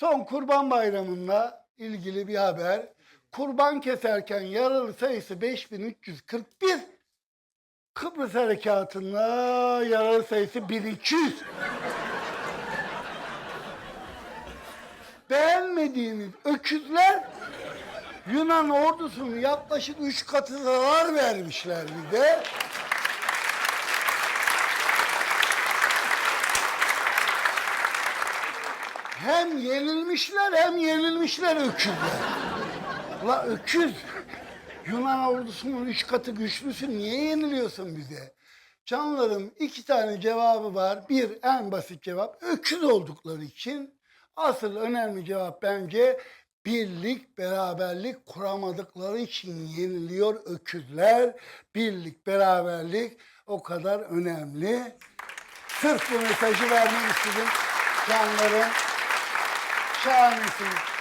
Son Kurban Bayramı'nda ilgili bir haber. Kurban keserken yaralı sayısı 5341. Kıbrıs Harekatı'nda yaralı sayısı 1200. Beğenmediğiniz öküzler Yunan ordusunun yaklaşık üç katı zarar vermişler bir de. Hem yenilmişler hem yenilmişler öküzler. La öküz. Yunan ordusunun üç katı güçlüsü niye yeniliyorsun bize? Canlarım iki tane cevabı var. Bir en basit cevap öküz oldukları için. Asıl önemli cevap bence birlik beraberlik kuramadıkları için yeniliyor öküzler. Birlik beraberlik o kadar önemli. Sırf bu mesajı vermek istedim canlarım. Şahanesiniz.